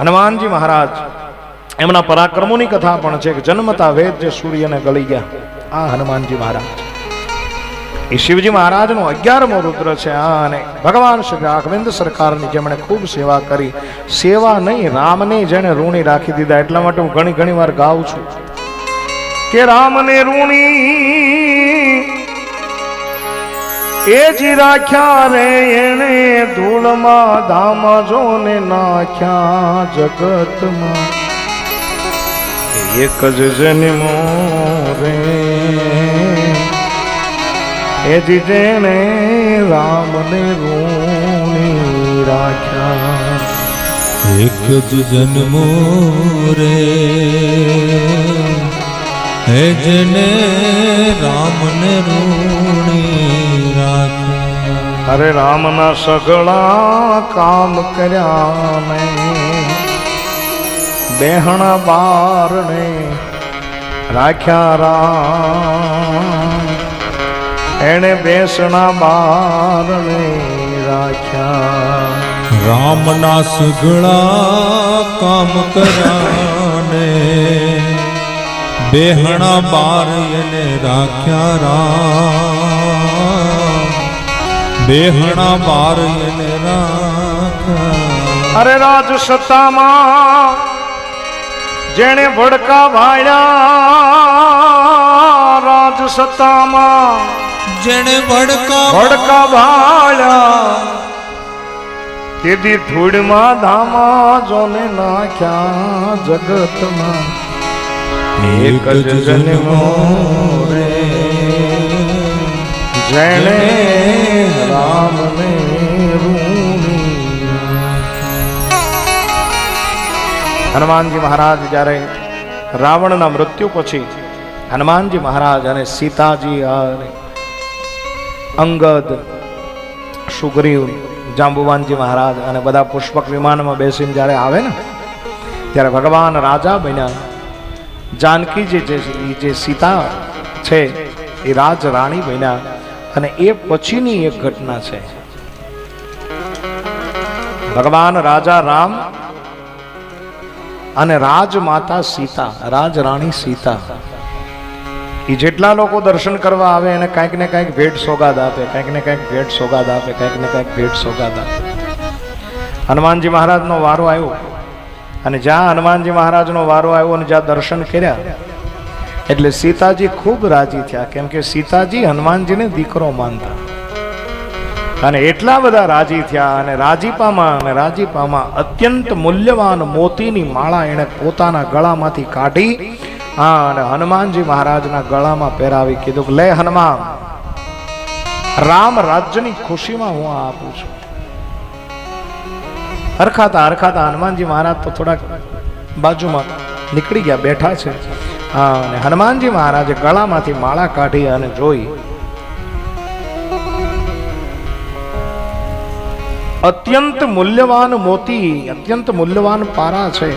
હનુમાનજી મહારાજ, એમના પરાક્રમોની કથા પણ છે કે જન્મતા વેદ જે સૂર્યને ગળી ગયા. આ હનુમાનજી મહારાજ. એ શિવજી મહારાજનો અગિયારમો રુદ્ર છે. આ અને ભગવાન શ્રી રાઘવેન્દ્ર સરકારની જેમણે ખૂબ સેવા કરી, સેવા નહીં, રામને જેણે ઋણી રાખી દીધા. એટલા માટે હું ઘણી ઘણી વાર ગાઉં છું કે રામને ઋણી એ જ રાખ્યા રે એણે ધૂળમાં ધામ જોને નાખ્યા જગતમાં. એક જ જન્મો રે. એ જ જેણે રામને ઋણી રાખ્યા. એક જ જન્મો રે. હે જને રામને ઋણી અરે રામના સગળા કામ કર્યા ને બેહણા બારણે રાખ્યા રામ. એણે બેસણા બારણે રાખ્યા. રામના સગળા કામ કરાને બેહણા બાર એને રાખ્યા રામ. બેહણા બાર એને અરે રાજ સત્તામાં જેણે ભડકા ભાળ્યા રાજ સત્તામાં જેણે ભડકા ભડકા ભાળ્યા તેથી ધૂળમાં ધામા જોને નાખ્યા જગતમાં. એક જ જન્મો રે જેણે રામને ઋણી હનુમાનજી મહારાજ જ્યારે રાવણના મૃત્યુ પછી હનુમાનજી મહારાજ અને સીતાજી અને અંગદ સુગ્રીવ જાંબુવાનજી મહારાજ અને બધા પુષ્પક વિમાનમાં બેસીને જ્યારે આવે ને ત્યારે ભગવાન રાજા બન્યા જાનકી જે જે સીતા છે એ રાજ રાણી બન્યા અને એ પછીની એક ઘટના છે. ભગવાન રાજા રામ અને રાજમાતા સીતા રાજ રાણી સીતા એ જેટલા લોકો દર્શન કરવા આવે એને કાંઈક ને કાંઈક ભેટ સોગાદ આપે, કાંઈક ને કાંઈક ભેટ સોગાદ આપે, કાંઈક ને કાંઈક ભેટ સોગાદ આપે. હનુમાનજી મહારાજનો વારો આવ્યો. અને જ્યાં હનુમાનજી મહારાજનો વારો આવ્યો અને જ્યાં દર્શન કર્યા એટલે સીતાજી ખૂબ રાજી થયા. કેમ કે સીતાજી હનુમાનજીને દીકરો માનતા. અને એટલા બધા રાજી થયા અને રાજીપામાં અને રાજીપામાં અત્યંત મૂલ્યવાન મોતીની માળા એણે પોતાના ગળામાંથી કાઢી, હા, અને હનુમાનજી મહારાજના ગળામાં પહેરાવી કીધું લે હનુમાન, રામ રાજ્યની ખુશીમાં હું આ આપું છું. હરખાતા હરખાતા હનુમાનજી મહારાજ તો થોડાક બાજુમાં નીકળી ગયા, બેઠા છે. હા, અને હનુમાનજી મહારાજે ગળામાંથી માળા કાઢી અને જોઈ. અત્યંત મૂલ્યવાન મોતી, અત્યંત મૂલ્યવાન પારા છે.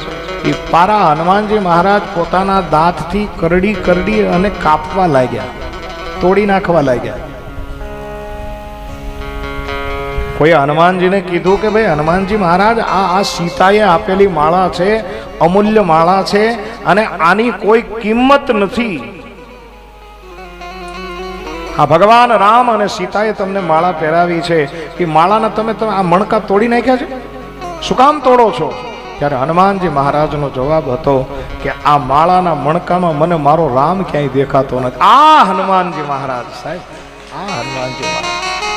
એ પારા હનુમાનજી મહારાજ પોતાના દાંતથી કરડી કરડી અને કાપવા લાગ્યા, તોડી નાખવા લાગ્યા. કોઈ હનુમાનજીને કીધું કે ભાઈ, હનુમાનજી મહારાજ, આ આ સીતાએ આપેલી માળા છે, અમૂલ્ય માળા છે અને આની કોઈ કિંમત નથી. આ ભગવાન રામ અને સીતાએ તમને માળા પહેરાવી છે. એ માળાના તમે તમે આ મણકા તોડી નાખ્યા છે? શું કામ તોડો છો? ત્યારે હનુમાનજી મહારાજનો જવાબ હતો કે આ માળાના મણકામાં મને મારો રામ ક્યાંય દેખાતો નથી. આ હનુમાનજી મહારાજ સાહેબ, આ હનુમાનજી મહારાજ.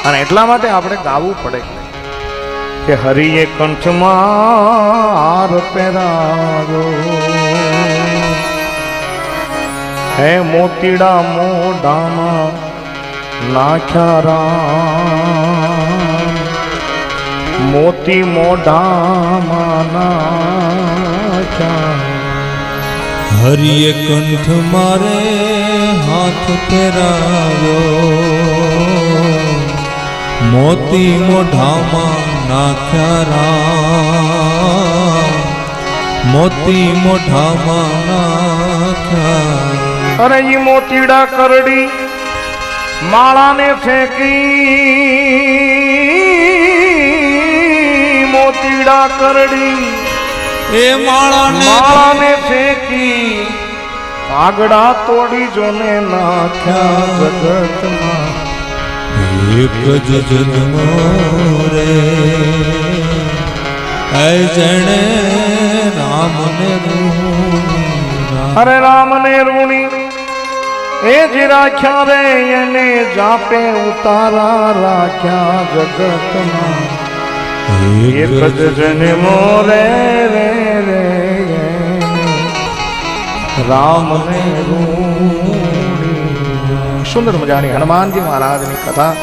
અને એટલા માટે આપણે ગાવું પડે કે હરિએ કંઠમાં હાર પહેરાવ્યો હે મોતીડા મોઢામાં નાખ્યા રામ. મોતી મોઢામાં નાખ્યા. હરિએ કંઠ મારે હાથ ફેરાવ્યો. મોતી મોઢામાં નાખ્યા રામ. મોતી મોઢામાં નાખ્યા અરે ઈ મોતીડા કરડી માળાને ફેંકી. મોતીડા કરડી એ માળાને માળાને ફેંકી. આગડા તોડી જોને નાખ્યા જગતમાં. એક જ જન્મો રે જણે રામને. અરે રામ ને ઋણી એ જ રાખ્યા રે એને જાપે ઉતારા રાખ્યા જગતમાં એક જ જન્મો રે રે રે. રામ ને ઋણી સુંદર મજાની હનુમાનજી મહારાજની કથા.